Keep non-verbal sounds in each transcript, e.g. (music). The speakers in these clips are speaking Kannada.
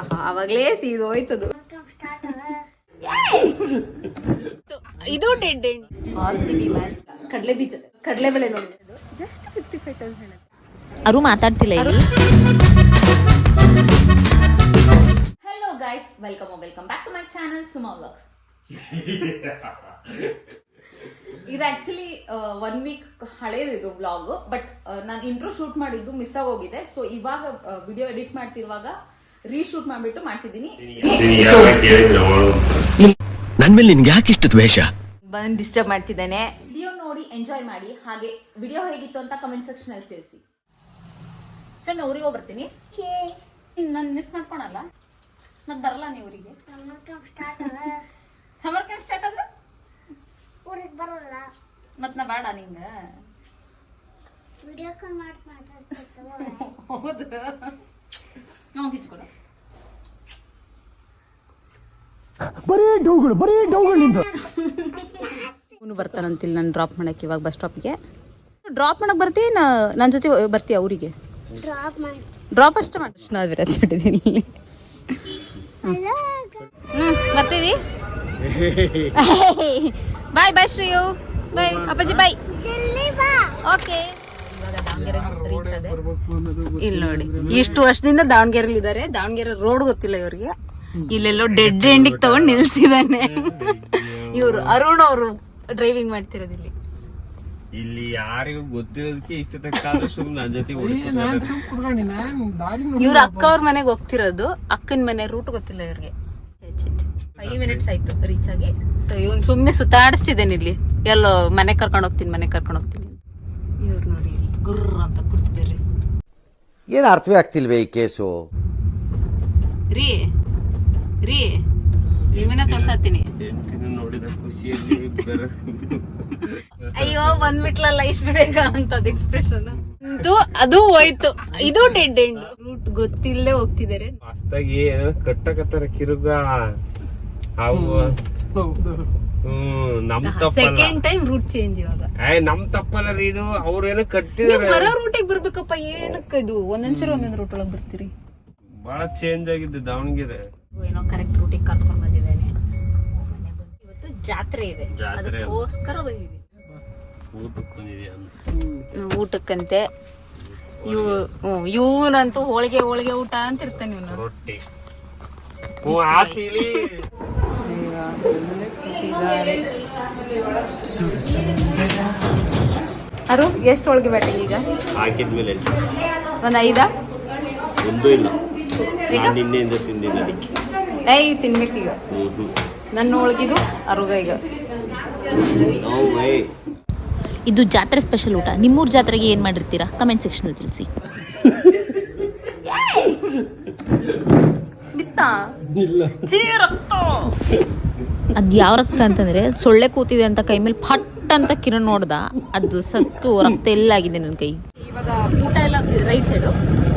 ಅವಾಗಲೇ ಸೀದು ಹೋಯ್ತದು. (laughs) ಇದು dead end. R C B match. ಕಡಲೆ ಬೀಜ ಕಡಲೆ ಬೆಳೆ ನೋಡಿ. ಜಸ್ಟ್ ಫಿಫ್ಟಿ ಫೈವ್ ತೌಸಂಡ್ ಅವರು ಮಾತಾಡ್ತಿಲ್ಲ ಇಲ್ಲಿ. Hello guys welcome welcome back to my channel Suma vlogs ಇದು ಆಕ್ಚುಲಿ ಒನ್ ವೀಕ್ ಹಳೇದಿದು ಬ್ಲಾಗ್ ಬಟ್ ನಾನು ಇಂಟ್ರೋ ಶೂಟ್ ಮಾಡಿದ್ದು ಮಿಸ್ ಆಗೋಗಿದೆ ಸೊ ಇವಾಗ ವಿಡಿಯೋ ಎಡಿಟ್ ಮಾಡ್ತಿರುವಾಗ ರೀಶೂಟ್ ಮಾಡ್ಬಿಟ್ಟು ಮಾಡ್ತಿದ್ದೀನಿ. ನನ್ ಮೇಲೆ ನಿನ್ಗೆ ಯಾಕೆ ಇಷ್ಟು ದ್ವೇಷ? ಬಂದು ಡಿಸ್ಟರ್ಬ್ ಮಾಡ್ತಿದ್ದಾನೆ. ವಿಡಿಯೋ ನೋಡಿ ಎಂಜಾಯ್ ಮಾಡಿ. ಹಾಗೆ ವಿಡಿಯೋ ಹೇಗಿತ್ತು ಅಂತ ಕಮೆಂಟ್ ಸೆಕ್ಷನ್ ಅಲ್ಲಿ ತಿಳಿಸಿ. ಸಣ್ಣ ನಾ ಊರಿಗೆ ಹೋಗ್ಬರ್ತೀನಿ. ನನ್ ಮಿಸ್ ಮಾಡ್ಕೊಳಲ್ಲ. ಮತ್ತೆ ಬರಲ್ಲ ನೀವು ಊರಿಗೆ. ಸಮರ್ ಕ್ಯಾಂಪ್ ಸ್ಟಾರ್ಟ್ ಆದ್ರೆ? ಊರಿಗೆ ಬರಲ್ಲ. ಮತ್ತೆ ನಾ ಬೇಡ ನಿಂಗೆ. ವಿಡಿಯೋ ಕಾಲ್ ಮಾಡಿ ಮಾತಾಡ್ತಿರ್ತೇವೆ ಹೌದು. ಕಿಚ್ಕೊಡ ಅವನು ಬರ್ತಾನಂತಿಲ್ಲ ನಾನು ಡ್ರಾಪ್ ಮಾಡಕ್ಕೆ ಇವಾಗ ಬಸ್ ಸ್ಟಾಪಿಗೆ ಡ್ರಾಪ್ ಮಾಡಕ್ ಬರ್ತೀಯ ನನ್ನ ಜೊತೆ ಬರ್ತೀಯ ಅವರಿಗೆ ಡ್ರಾಪ್ ಮಾಡಿ. ಡ್ರಾಪ್ ಅಷ್ಟೇ ಮಾಡಿ. ನಾವು ವಿರಾಜ್ ಬಿಟ್ಟಿದ್ದೀನಿ ಇಲ್ಲಿ. ಹ್ಮ್ ಬರ್ತೀವಿ? ಬಾಯ್ ಬಾಯ್ ಶ್ರೀಯು ಬಾಯ್ ಅಪ್ಪಾಜಿ ಬಾಯ್ ಓಕೆ ದಾವಣಗೆರೆ ರೀಚ್ ಅದೇ. ಇಲ್ಲಿ ನೋಡಿ. ಇಷ್ಟು ವರ್ಷದಿಂದ ದಾವಣಗೆರೆಲಿ ಇದ್ದಾರೆ ದಾವಣಗೆರೆ ರೋಡ್ ಗೊತ್ತಿಲ್ಲ ಇವ್ರಿಗೆ. ಇಲ್ಲೆಲ್ಲೋ ಡೆಡ್ ಎಂಡಿಗೆ ತಗೊಂಡ್ ನಿಲ್ಸಿದಾನೆ (laughs) ಇವ್ರು ಅರುಣ್ ಅವರು ಡ್ರೈವಿಂಗ್ ಮಾಡ್ತಿರೋದು ಇಲ್ಲಿ. ಇಲ್ಲಿ ಯಾರಿಗೂ ಗೊತ್ತಿರೋದಕ್ಕೆ ಇಷ್ಟ ತಕ್ಕ ಸುಮ್ಮನೆ ನನ್ನ ಜೊತೆ ಇವ್ರ ಅಕ್ಕ ಅವ್ರ ಮನೆಗೆ ಹೋಗ್ತಿರೋದು. ಅಕ್ಕನ ಮನೆ ರೂಟ್ ಗೊತ್ತಿಲ್ಲ ಇವ್ರಿಗೆ. ಫೈವ್ ಮಿನಿಟ್ಸ್ ಆಯ್ತು ರೀಚ್ ಆಗಿ. ಸೊ ಇವನ್ ಸುಮ್ನೆ ಸುತ್ತಾಡಿಸ್ತಿದ್ದೇನೆ ಇಲ್ಲಿ. ಎಲ್ಲೋ ಮನೆ ಕರ್ಕೊಂಡು ಹೋಗ್ತೀನಿ ಮನೆ ಕರ್ಕೊಂಡು ಹೋಗ್ತೀನಿ ಇವ್ರು ನೋಡಿ ಗುರ್ರ ಅಂತ ಕೂತಿದ್ದೀರಿ ಏನು ಅರ್ಥವೇ ಆಗ್ತಿಲ್ವೇ ಈ ಕೇಸು? ರೀ ರೀ ನಿಮ್ಮನ್ನ ಬೇರೆ ಅಯ್ಯೋ ಬಂದ್ಬಿಟ್ಲಲ್ಲ ಇಷ್ಟು ಬೇಗ ಅಂತ ಎಕ್ಸ್ಪ್ರೆಷನ್ ಅದು ಹೋಯ್ತು. ಇದು ಡೆಡ್ ಎಂಡ್ ರೂಟ್ ಗೊತ್ತಿಲ್ಲೇ ಹೋಗ್ತಿದ್ದಾರೆ. ಮಸ್ತಾಗಿ ಕಟ್ಟಕತ್ತಾರ ಕಿರುಗ. ಅವು. ಹ್ಮ್ ನಮ್ ತಪ್ಪಲ್ಲ. ಸೆಕೆಂಡ್ ಟೈಮ್ ರೂಟ್ ಚೇಂಜ್ ಇವಾಗ. ಏ ನಮ್ ತಪ್ಪಲ್ಲ ರೀ ಇದು. ಅವ್ರೇನೋ ನೀವ್ ಕಟ್ಟಿದಾರೆ ಬರೋ ರೂಟಿಗೆ ಬರ್ಬೇಕಪ್ಪ ಏನಕ್ಕ ಇದು? ಒಂದೊಂದ್ಸರಿ ಒಂದೊಂದ್ ರೂಟ್ ಒಳಗ್ ಬರ್ತೀರಿ. ಬಹಳ ಚೇಂಜ್ ಆಗಿದೆ ದಾವಣಗೆರೆ. ಏನೋ ಕರೆಕ್ಟ್ ರೂಟಿಗೆ ಕರ್ಕೊಂಡ್ ಬಂದಿದ್ದೇನೆ. ಇವತ್ತು ಜಾತ್ರೆ ಇದೆ. ಜಾತ್ರೆ. ಅದಕ್ಕೋಸ್ಕರ ಬಂದಿದ್ದೀನಿ. ಊಟಕ್ಕೆ ಬಂದಿದ್ಯಾ ಅಂತ. ಹ್ಮ್, ಊಟಕ್ಕಂತೆ. ಇವ್ ಹ್ಮ್, ಇವ್ನಂತೂ ಹೋಳಿಗೆ ಹೋಳಿಗೆ ಊಟ ಅಂತ ಇರ್ತಾನೆ ಇವನು. ರೊಟ್ಟಿ. ಹ್ಞೂ ಆತಿಲಿ ಅರು ಎಷ್ಟು ಹೋಳಿಗೆ ಬೇಟೆ ಈಗ? ಹಾಕಿದ್ಮೇಲೆ ಒಂದು ಐದಾ? ಒಂದು ಇಲ್ಲ. ನಾನು ನಿನ್ನೆಯಿಂದ ತಿಂದಿಲ್ಲ ಅದಕ್ಕೆ ಏಯ್ ತಿನ್ಬೇಕೀಗ ನನ್ನ ಹೋಳ್ಗಿದು ಅರುಗ ಈಗ. ಇದು ಜಾತ್ರೆ ಸ್ಪೆಷಲ್ ಊಟ. ನಿಮ್ಮೂರ್ ಜಾತ್ರೆಗೆ ಏನ್ ಮಾಡಿರ್ತೀರಾ? ಕಮೆಂಟ್ ಸೆಕ್ಷನ್ ಅಲ್ಲಿ ತಿಳಿಸಿ. ಬಿತ್ತಾ ಅದ್ ಯಾವ ರಕ್ತ ಅಂತಂದ್ರೆ ಸೊಳ್ಳೆ ಕೂತಿದೆ ಅಂತ ಕೈ ಮೇಲೆ ಫಟ್ ಅಂತ ಕಿರಣ್ ನೋಡ್ದ ಅದು ಸತ್ತು ರಕ್ತ ಎಲ್ಲ ಆಗಿದೆ ನನ್ನ ಕೈ? ಇವಾಗ ಊಟ ಎಲ್ಲ ರೈಟ್ ಸೈಡು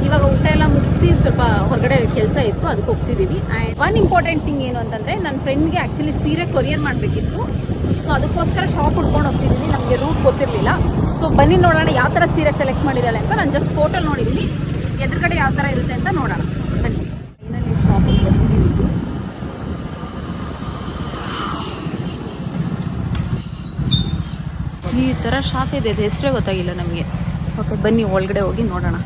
ಇವಾಗ ಊಟ ಎಲ್ಲ ಮುಗಿಸಿ ಸ್ವಲ್ಪ ಹೊರಗಡೆ ಕೆಲಸ ಇತ್ತು ಅದಕ್ಕೆ ಹೋಗ್ತಿದ್ದೀವಿ ಆ್ಯಂಡ್ ಒನ್ ಇಂಪಾರ್ಟೆಂಟ್ ಥಿಂಗ್ ಏನು ಅಂತಂದರೆ ನನ್ನ ಫ್ರೆಂಡ್ಗೆ ಆ್ಯಕ್ಚುಲಿ ಸೀರೆ ಕೊರಿಯರ್ ಮಾಡಬೇಕಿತ್ತು. ಸೊ ಅದಕ್ಕೋಸ್ಕರ ಶಾಪ್ ಹುಡ್ಕೊಂಡು ಹೋಗ್ತಿದ್ದೀನಿ ನಮಗೆ ರೂಟ್ ಗೊತ್ತಿರಲಿಲ್ಲ. ಸೊ ಬನ್ನಿ ನೋಡೋಣ ಯಾವ ಥರ ಸೀರೆ ಸೆಲೆಕ್ಟ್ ಮಾಡಿದ್ದಾಳೆ ಅಂತ. ನಾನು ಜಸ್ಟ್ ಫೋಟೋ ನೋಡಿದ್ದೀನಿ ಎದುರುಗಡೆ ಯಾವ ಥರ ಇರುತ್ತೆ ಅಂತ ನೋಡೋಣ. ಬನ್ನಿ. ಫೈನಲಿ ಶಾಪಿಗೆ ಬಂದಿದ್ದೀವಿ ಈ ಥರ ಶಾಪ್ ಇದೆ ಅದು ಹೆಸರೇ ಗೊತ್ತಾಗಿಲ್ಲ ನಮಗೆ. ಓಕೆ, ಬನ್ನಿ, ಒಳಗಡೆ ಹೋಗಿ ನೋಡೋಣ.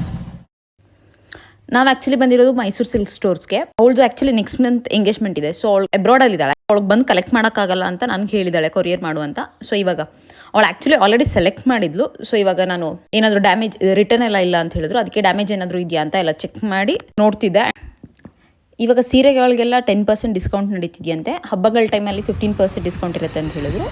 ನಾವು ಆಕ್ಚುಲಿ ಬಂದಿರೋದು ಮೈಸೂರು ಸಿಲ್ಕ್ ಸ್ಟೋರ್ಸ್ಗೆ ಅವಳದು ಆಕ್ಚುಲಿ ನೆಕ್ಸ್ಟ್ ಮಂತ್ ಎಂಗೇಜ್ಮೆಂಟ್ ಇದೆ. ಸೊ ಅವಳು ಅಬ್ರಾಡಲ್ಲಿ ಇದ್ದಾಳೆ. ಅವಳಿಗೆ ಬಂದು ಕಲೆಕ್ಟ್ ಮಾಡೋಕ್ಕಾಗಲ್ಲ ಅಂತ ನನಗೆ ಹೇಳಿದ್ದಾಳೆ ಕೊರಿಯರ್ ಮಾಡು ಅಂತ. ಸೊ ಇವಾಗ ಅವಳು ಆಕ್ಚುಲಿ ಆಲ್ರೆಡಿ ಸೆಲೆಕ್ಟ್ ಮಾಡಿದ್ಲು. ಸೊ ಇವಾಗ ನಾನು ಏನಾದರೂ ಡ್ಯಾಮೇಜ್ ರಿಟರ್ನ್ ಎಲ್ಲ ಇಲ್ಲ ಅಂತ ಹೇಳಿದ್ರು. ಅದಕ್ಕೆ ಡ್ಯಾಮೇಜ್ ಏನಾದರೂ ಇದೆಯಾ ಅಂತ ಎಲ್ಲ ಚೆಕ್ ಮಾಡಿ ನೋಡ್ತಿದ್ದೆ. ಇವಾಗ ಸೀರೆಗಳಿಗೆಲ್ಲ ಟೆನ್ ಪರ್ಸೆಂಟ್ ಡಿಸ್ಕೌಂಟ್ ನಡೀತಿದೆಯಂತೆ. ಹಬ್ಬಗಳ ಟೈಮಲ್ಲಿ ಫಿಫ್ಟೀನ್ ಪರ್ಸೆಂಟ್ ಡಿಸ್ಕೌಂಟ್ ಇರುತ್ತೆ ಅಂತ ಹೇಳಿದ್ರು.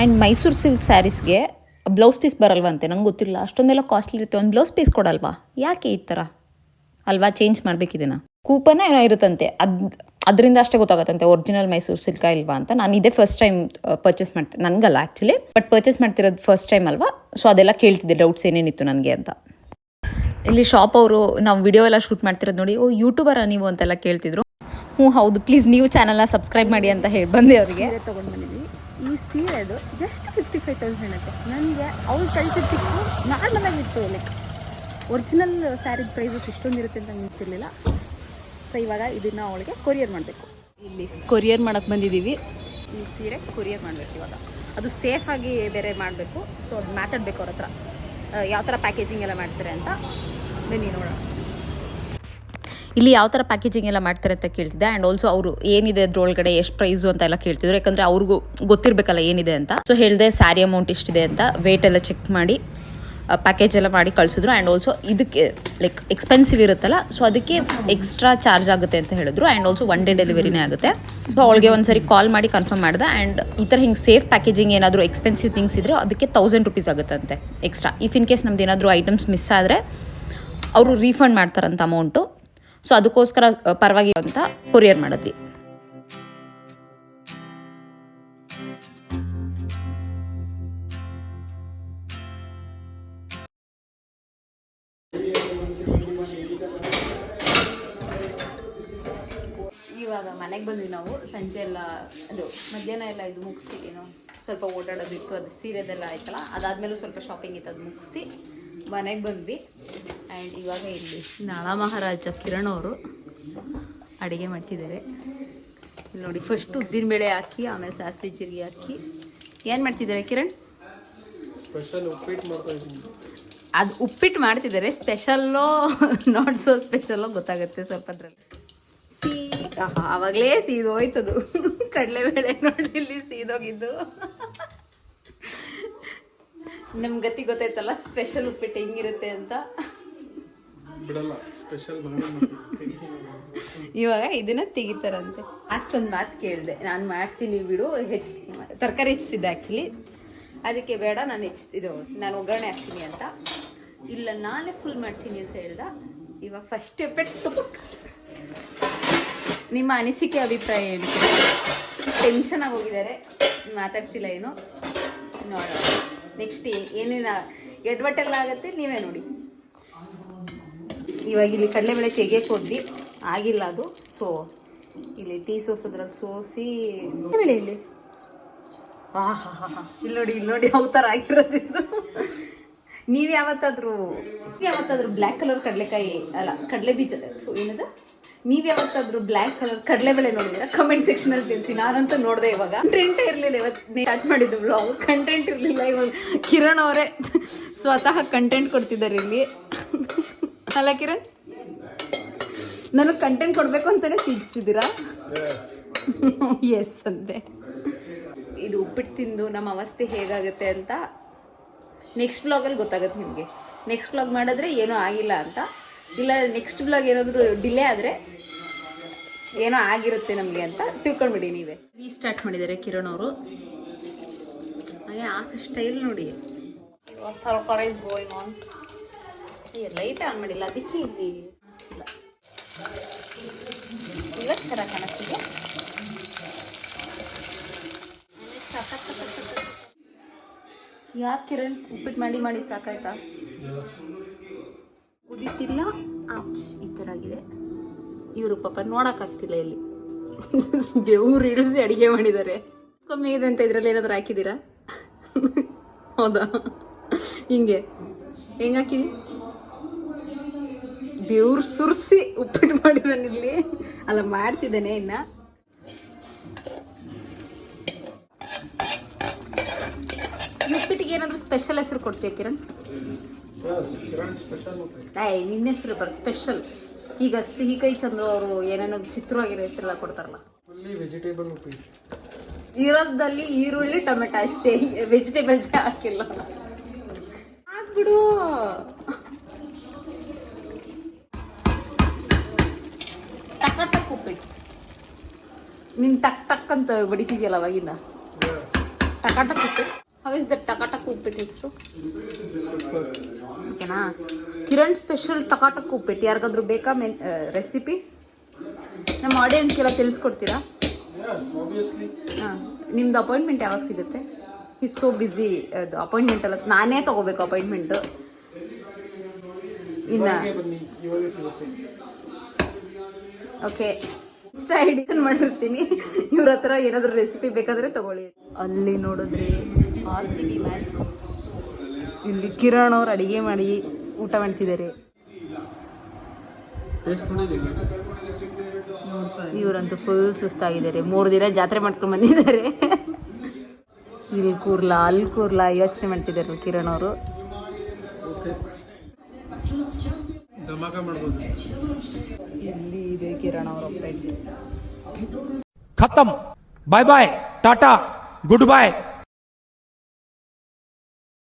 ಆ್ಯಂಡ್ ಮೈಸೂರು ಸಿಲ್ಕ್ ಸ್ಯಾರೀಸ್ಗೆ ಬ್ಲೌಸ್ ಪೀಸ್ ಬರಲ್ವಂತೆ ನಂಗೆ ಗೊತ್ತಿಲ್ಲ. ಅಷ್ಟೊಂದೆಲ್ಲ ಕಾಸ್ಟ್ಲಿ ಇರುತ್ತೆ. ಒಂದು ಬ್ಲೌಸ್ ಪೀಸ್ ಕೊಡಲ್ವಾ? ಯಾಕೆ ಈ ಥರ ಅಲ್ವಾ? ಚೇಂಜ್ ಮಾಡಬೇಕಿದೆನಾ ಕೂಪನ್ ಏನೋ ಇರುತ್ತಂತೆ. ಅದು, ಅದರಿಂದ ಅಷ್ಟೇ ಗೊತ್ತಾಗತ್ತಂತೆ. ಒರಿಜಿನಲ್ ಮೈಸೂರು ಸಿಲ್ಕ ಇಲ್ವಾ ಅಂತ. ನಾನು ಇದೇ ಫಸ್ಟ್ ಟೈಮ್ ಪರ್ಚೇಸ್ ಮಾಡ್ತೀನಿ ನನಗಲ್ಲ ಆ್ಯಕ್ಚುಲಿ ಬಟ್ ಪರ್ಚೇಸ್ ಮಾಡ್ತಿರೋದು ಫಸ್ಟ್ ಟೈಮ್ ಅಲ್ವಾ? ಸೊ ಅದೆಲ್ಲ ಕೇಳ್ತಿದ್ದೆ. ಡೌಟ್ಸ್ ಏನೇನಿತ್ತು ನನಗೆ ಅಂತ. ಇಲ್ಲಿ ಶಾಪ್ ಅವರು ನಾವು ವಿಡಿಯೋ ಎಲ್ಲ ಶೂಟ್ ಮಾಡ್ತಿರೋದು ನೋಡಿ. ಓ ಯೂಟ್ಯೂಬರ ನೀವು ಅಂತೆಲ್ಲ ಕೇಳ್ತಿದ್ರು. ಹ್ಞೂ ಹೌದು. ಪ್ಲೀಸ್ ನೀವು ಚಾನಲ್ನ ಸಬ್ಸ್ಕ್ರೈಬ್ ಮಾಡಿ ಅಂತ ಹೇಳಿ ಬಂದೆ ಅವರಿಗೆ. ತೊಗೊಂಡು ಬಂದಿದ್ವಿ ಈ ಸೀರೆದು ಜಸ್ಟ್ ಫಿಫ್ಟಿ ಫೈವ್ ತೌಸಂಡ್ ಹೇಳುತ್ತೆ ನನಗೆ ಅವ್ಳು ಕಳಿಸಿದ್ದಕ್ಕೂ ನಾರ್ಮಲ್ ಆಗಿತ್ತು ಲೈಕ್ ಒರಿಜಿನಲ್ ಸ್ಯಾರಿದ ಪ್ರೈಸಸ್ ಇಷ್ಟೊಂದು ಇರುತ್ತೆ ಅಂತ ಗೊತ್ತಿರಲಿಲ್ಲ. ಸೊ ಇವಾಗ ಇದನ್ನು ಅವಳಿಗೆ ಕೊರಿಯರ್ ಮಾಡಬೇಕು. ಇಲ್ಲಿ ಕೊರಿಯರ್ ಮಾಡೋಕ್ಕೆ ಬಂದಿದ್ದೀವಿ. ಈ ಸೀರೆ ಕೊರಿಯರ್ ಮಾಡಬೇಕು ಇವಾಗ. ಅದು ಸೇಫಾಗಿ ಬೇರೆ ಮಾಡಬೇಕು. ಸೊ ಅದು ಮಾತಾಡಬೇಕು ಅವ್ರ ಹತ್ರ. ಯಾವ ಥರ ಪ್ಯಾಕೇಜಿಂಗ್ ಎಲ್ಲ ಮಾಡ್ತಾರೆ ಅಂತ. ಬನ್ನಿ ನೋಡೋಣ. ಇಲ್ಲಿ ಯಾವ ಥರ ಪ್ಯಾಕೇಜಿಂಗ್ ಎಲ್ಲ ಮಾಡ್ತಾರೆ ಅಂತ ಕೇಳ್ತಿದ್ದೆ. ಆ್ಯಂಡ್ ಆಲ್ಸೋ ಅವರು ಏನಿದೆ ಅದ್ರೊಳಗಡೆ ಎಷ್ಟು ಪ್ರೈಸು ಅಂತ ಎಲ್ಲ ಕೇಳ್ತಿದ್ರು. ಯಾಕಂದರೆ ಅವ್ರಿಗೂ ಗೊತ್ತಿರಬೇಕಲ್ಲ ಏನಿದೆ ಅಂತ. ಸೊ ಹೇಳಿದೆ ಸ್ಯಾರಿ ಅಮೌಂಟ್ ಇಷ್ಟಿದೆ ಅಂತ. ವೇಟ್ ಎಲ್ಲ ಚೆಕ್ ಮಾಡಿ ಪ್ಯಾಕೇಜ್ ಎಲ್ಲ ಮಾಡಿ ಕಳಿಸಿದ್ರು. ಆ್ಯಂಡ್ ಆಲ್ಸೋ ಇದಕ್ಕೆ ಲೈಕ್ ಎಕ್ಸ್ಪೆನ್ಸಿವ್ ಇರುತ್ತಲ್ಲ ಸೊ ಅದಕ್ಕೆ ಎಕ್ಸ್ಟ್ರಾ ಚಾರ್ಜ್ ಆಗುತ್ತೆ ಅಂತ ಹೇಳಿದ್ರು. ಆ್ಯಂಡ್ ಆಲ್ಸೋ ಒನ್ ಡೇ ಡೆಲಿವರಿನೇ ಆಗುತ್ತೆ. ಸೊ ಅವಳಿಗೆ ಒಂದ್ಸರಿ ಕಾಲ್ ಮಾಡಿ ಕನ್ಫರ್ಮ್ ಮಾಡಿದೆ. ಆ್ಯಂಡ್ ಈ ಥರ ಹಿಂಗೆ ಸೇಫ್ ಪ್ಯಾಕೇಜಿಂಗ್ ಏನಾದರೂ ಎಕ್ಸ್ಪೆನ್ಸಿವ್ ಥಿಂಗ್ಸ್ ಇದ್ದರೆ ಅದಕ್ಕೆ ತೌಸಂಡ್ ರುಪೀಸ್ ಆಗುತ್ತಂತೆ ಎಕ್ಸ್ಟ್ರಾ ಇಫ್ ಇನ್ ಕೇಸ್ ನಮ್ದು ಏನಾದರೂ ಐಟಮ್ಸ್ ಮಿಸ್ ಆದರೆ, ಅವರು ರೀಫಂಡ್ ಮಾಡ್ತಾರಂತ ಅಮೌಂಟು ಸೊ ಅದಕ್ಕೋಸ್ಕರ ಪರವಾಗಿಲ್ಲ ಪರವಾಗಿ ಅಂತ ಕೊರಿಯರ್ ಮಾಡಿದ್ವಿ. ಇವಾಗ ಮನೆಗೆ ಬಂದ್ವಿ ನಾವು. ಸಂಜೆ ಎಲ್ಲ, ಅದು ಮಧ್ಯಾಹ್ನ ಎಲ್ಲ ಇದು ಮುಗಿಸಿ, ಏನೋ ಸ್ವಲ್ಪ ಓಡಾಡೋದಿತ್ತು, ಅದು ಸೀರೆದೆಲ್ಲ ಆಯ್ತಲ್ಲ, ಅದಾದ್ಮೇಲೂ ಸ್ವಲ್ಪ ಶಾಪಿಂಗ್ ಇತ್ತು, ಅದು ಮುಗಿಸಿ ಮನೆಗೆ ಬಂದ್ವಿ. ಆ್ಯಂಡ್ ಇವಾಗ ಇಲ್ಲಿ ನಾಳ ಮಹಾರಾಜ ಕಿರಣ್ ಅವರು ಅಡುಗೆ ಮಾಡ್ತಿದ್ದಾರೆ. ಇಲ್ಲಿ ನೋಡಿ ಫಸ್ಟ್ ಉದ್ದಿನ ಬೇಳೆ ಹಾಕಿ ಆಮೇಲೆ ಸಾಸಿವೆ ಜೀರಿಗೆ ಹಾಕಿ. ಏನು ಮಾಡ್ತಿದ್ದಾರೆ ಕಿರಣ್? ಉಪ್ಪಿಟ್ಟು ಅದು ಉಪ್ಪಿಟ್ಟು ಮಾಡ್ತಿದ್ದಾರೆ. ಸ್ಪೆಷಲ್ಲೋ ನಾಟ್ ಸೋ ಸ್ಪೆಷಲ್ಲೋ ಗೊತ್ತಾಗುತ್ತೆ ಸ್ವಲ್ಪ ಅದ್ರಲ್ಲಿ ಸೀ ಆವಾಗ್ಲೇ ಕಡಲೆ ಕಡಲೆಬೇಳೆ ನೋಡಿ ಇಲ್ಲಿ ಸೀದೋಗಿದ್ದು. ನಮ್ಮ ಗತಿ ಗೊತ್ತಾಯ್ತಲ್ಲ ಸ್ಪೆಷಲ್ ಉಪ್ಪಿಟ್ಟು ಹೆಂಗಿರುತ್ತೆ ಅಂತ. ಇವಾಗ ಇದನ್ನ ತೆಗಿತಾರಂತೆ. ಅಷ್ಟೊಂದು ಮಾತು ಕೇಳಿದೆ. ನಾನು ಮಾಡ್ತೀನಿ ಬಿಡು, ಹೆಚ್ಚು ತರಕಾರಿ ಹೆಚ್ಚಿಸಿದ್ದೆ ಆ್ಯಕ್ಚುಲಿ ಅದಕ್ಕೆ ಬೇಡ, ನಾನು ಹೆಚ್ಚಿಸಿದ್ದು ನಾನು ಒಗ್ಗರಣೆ ಹಾಕ್ತೀನಿ ಅಂತ. ಇಲ್ಲ, ನಾನೇ ಫುಲ್ ಮಾಡ್ತೀನಿ ಅಂತ ಹೇಳ್ದ. ಇವಾಗ ಫಸ್ಟ್ ಪೆಟ್ಟು. ನಿಮ್ಮ ಅನಿಸಿಕೆ ಅಭಿಪ್ರಾಯ ಏನು? ಟೆನ್ಷನ್ ಆಗಿ ಹೋಗಿದ್ದಾರೆ. ಮಾತಾಡ್ತಿಲ್ಲ ಏನು? ನೋಡೋಣ. ನೆಕ್ಸ್ಟ್ ಏನೇನು ಎಡ್ವಟ್ಟೆಲ್ಲ ಆಗುತ್ತೆ ನೀವೇ ನೋಡಿ. ಇವಾಗ ಇಲ್ಲಿ ಕಡಲೆಬೇಳೆ ತೆಗಿಯಕ್ಕೆ ಹೋದ್ವಿ ಆಗಿಲ್ಲ ಅದು. ಸೋ ಇಲ್ಲಿ ಟೀ ಸೋಸೋದ್ರಾಗ ಸೋಸಿ ಬೇಳೆ ಇಲ್ಲಿ. ಇಲ್ಲಿ ನೋಡಿ ಇಲ್ಲಿ ನೋಡಿ ಯಾವ ಥರ ಆಗಿರೋದಿದ್ದು ನೀವು ಯಾವತ್ತಾದರೂ ಯಾವತ್ತಾದರೂ ಬ್ಲ್ಯಾಕ್ ಕಲರ್ ಕಡಲೆಕಾಯಿ ಅಲ್ಲ ಕಡಲೆ ಬೀಜ ಸೊ ಏನದು? ನೀವು ಯಾವತ್ತಾದ್ರೂ ಬ್ಲ್ಯಾಕ್ ಕಲರ್ ಕಡಲೆಬೇಳೆ ನೋಡಿದ್ರೆ? ಕಮೆಂಟ್ ಸೆಕ್ಷನ್ ಅಲ್ಲಿ ತಿಳಿಸಿ. ನಾನಂತೂ ನೋಡಿದೆ ಇವಾಗ. ಕಂಟೆಂಟ್ ಇರಲಿಲ್ಲ ಇವತ್ತು. ಸ್ಟಾರ್ಟ್ ಮಾಡಿದ್ದು ಬ್ಲಾಗ್ ಕಂಟೆಂಟ್ ಇರಲಿಲ್ಲ ಇವಾಗ. ಕಿರಣ್ ಅವರೇ (laughs) ಸ್ವತಃ ಕಂಟೆಂಟ್ ಕೊಡ್ತಿದ್ದಾರೆ ಇಲ್ಲಿ. ಅಲ್ಲ ಕಿರಣ್? ನನಗೆ ಕಂಟೆಂಟ್ ಕೊಡಬೇಕು ಅಂತಾನೆ ಸಿಗಿಸಿದ್ದೀರಾ? ಎಸ್ ಅಂತೆ ಇದು ಉಪ್ಪಿಟ್ಟು ತಿಂದು ನಮ್ಮ ಅವಸ್ಥೆ ಹೇಗಾಗುತ್ತೆ ಅಂತ ನೆಕ್ಸ್ಟ್ ಬ್ಲಾಗಲ್ಲಿ ಗೊತ್ತಾಗುತ್ತೆ ನಿಮಗೆ. ನೆಕ್ಸ್ಟ್ ಬ್ಲಾಗ್ ಮಾಡಿದ್ರೆ ಏನೂ ಆಗಿಲ್ಲ ಅಂತ. ಇಲ್ಲ ನೆಕ್ಸ್ಟ್ ಬ್ಲಾಗ್ ಏನಾದರೂ ಡಿಲೇ ಆದರೆ ಏನೋ ಆಗಿರುತ್ತೆ ನಮಗೆ ಅಂತ ತಿಳ್ಕೊಂಡ್ಬಿಡಿ ನೀವೇ. ಈ ಸ್ಟಾರ್ಟ್ ಮಾಡಿದ್ದಾರೆ ಕಿರಣ್ ಅವರು. ಹಾಗೆ ಆ ಸ್ಟೈಲ್ ನೋಡಿ ತರಕಾರಿ is going on light on ಮಾಡಿಲ್ಲ, ಅದಕ್ಕೆ ಇಲ್ಲಿ ಇಲ್ಲ. ಚೆನ್ನಾಗಿ ಕಾಣಿಸ್ತಿದೆ. ಯಾಕೆ ಕಿರಣ್ ಉಪ್ಪಿಟ್ಟು ಮಾಡಿ ಮಾಡಿ ಸಾಕಾಯ್ತಾ? ಉದಿತಿಲ್ಲ ಈ ಥರ ಆಗಿದೆ. ಇವರು ಪಾಪ ನೋಡೋಕ್ಕಾಗ್ತಿಲ್ಲ ಇಲ್ಲಿ. ಬೆವರು ಇಳಿಸಿ ಅಡಿಗೆ ಮಾಡಿದ್ದಾರೆ. ಕಮ್ಮಿ ಇದೆ ಅಂತ ಇದರಲ್ಲಿ ಏನಾದರೂ ಹಾಕಿದ್ದೀರಾ? ಹೌದಾ? ಹಿಂಗೆ. ಹೆಂಗೆ ಹಾಕಿದಿ? ಬೆವ್ರು ಸುರಿಸಿ ಉಪ್ಪಿಟ್ಟು ಮಾಡಿದ್ದಾನೆ ಇಲ್ಲಿ. ಅಲ್ಲ ಮಾಡ್ತಿದ್ದಾನೆ ಇನ್ನ. ಉಪ್ಪಿಟ್ಟಿಗೆ ಏನಾದರೂ ಸ್ಪೆಷಲ್ ಹೆಸರು ಕೊಡ್ತೀಯ ಕಿರಣ್? ಏಯ್ ನಿನ್ನ ಹೆಸರು ಬರ್ ಸ್ಪೆಷಲ್ ಈಗ ಸಿಹಿ ಕೈ ಚಂದ್ರು ಅವರು ಏನೇನೋ ಚಿತ್ರವಾಗಿರೋ ಹೆಸರೆಲ್ಲ ಕೊಡ್ತಾರಲ್ಲ. ಇರೋದಲ್ಲಿ ಈರುಳ್ಳಿ ಟೊಮೆಟೊ ಅಷ್ಟೇ. ವೆಜಿಟೇಬಲ್ಸ್ ಹಾಕಿಲ್ಲ. ಹಾಕ್ಬಿಡು ಟಕ ಟಕ್ ಉಪ್ಪಿಟ್ಟು. ನೀನ್ ಟಕ್ ಟಕ್ ಅಂತ ಬಡಿತಿದ್ಯಲ್ಲ ಅವಾಗಿಂದ? ಟಕ ಟಕ್ ಉಪ್ಪಿಟ್ಟು. ಹೌ ಇಸ್ ದ ಟಕ ಟಕ್ ಉಪ್ಪಿಟ್ಟು ಹೆಸರು? ಓಕೆನಾ ಕಿರಣ್ ಸ್ಪೆಷಲ್ ಟಕಾಟಕ್ ಉಪ್ಪಿಟ್ಟು. ಯಾರಿಗಾದ್ರೂ ಬೇಕಾ ಮೆನ್ ರೆಸಿಪಿ ನಮ್ಮ ಆಡಿಯನ್ಸ್ ಎಲ್ಲ ತಿಳಿಸ್ಕೊಡ್ತೀರಾ? ಹಾಂ. ನಿಮ್ದು ಅಪಾಯಿಂಟ್ಮೆಂಟ್ ಯಾವಾಗ ಸಿಗುತ್ತೆ? ಇಸ್ ಸೋ ಬ್ಯುಸಿ ಅದು ಅಪಾಯಿಂಟ್ಮೆಂಟ್ ಎಲ್ಲ. ನಾನೇ ತಗೋಬೇಕು ಅಪಾಯಿಂಟ್ಮೆಂಟ್ ಇನ್ನ ಓಕೆ ಇಷ್ಟ ಎಡಿಷನ್ ಮಾಡಿರ್ತೀನಿ. ಇವ್ರ ಹತ್ರ ಏನಾದರೂ ರೆಸಿಪಿ ಬೇಕಾದ್ರೆ ತಗೊಳ್ಳಿ. ಅಲ್ಲಿ ನೋಡಿದ್ರಿ ಆರ್ ಸಿ ಬಿ ಮ್ಯಾಚ್ ಇಲ್ಲಿ ಕಿರಣ್ ಅವ್ರು ಅಡುಗೆ ಮಾಡಿ ಊಟ ಮಾಡ್ತಿದ್ದಾರೆ. ಇವರಂತೂ ಫುಲ್ ಸುಸ್ತಾಗಿದ್ದಾರೆ. ಮೂರು ದಿನ ಜಾತ್ರೆ ಮಾಡ್ಕೊಂಡು ಬಂದಿದ್ದಾರೆ. ಇಲ್ಲಿ ಕೂರ್ಲಾ, ಅಲ್ಲಿ ಕೂರ್ಲಾ ಯೋಚನೆ ಮಾಡ್ತಿದ್ದಾರೆ ಕಿರಣ್ ಅವರು. ಧಮಾಕ ಮಾಡ್ಬೋದು. ಇಲ್ಲಿ ಇದೆ ಕಿರಣ್ ಅವರ ಬಾಯ್ ಬಾಯ್ ಟಾಟಾ ಗುಡ್ ಬಾಯ್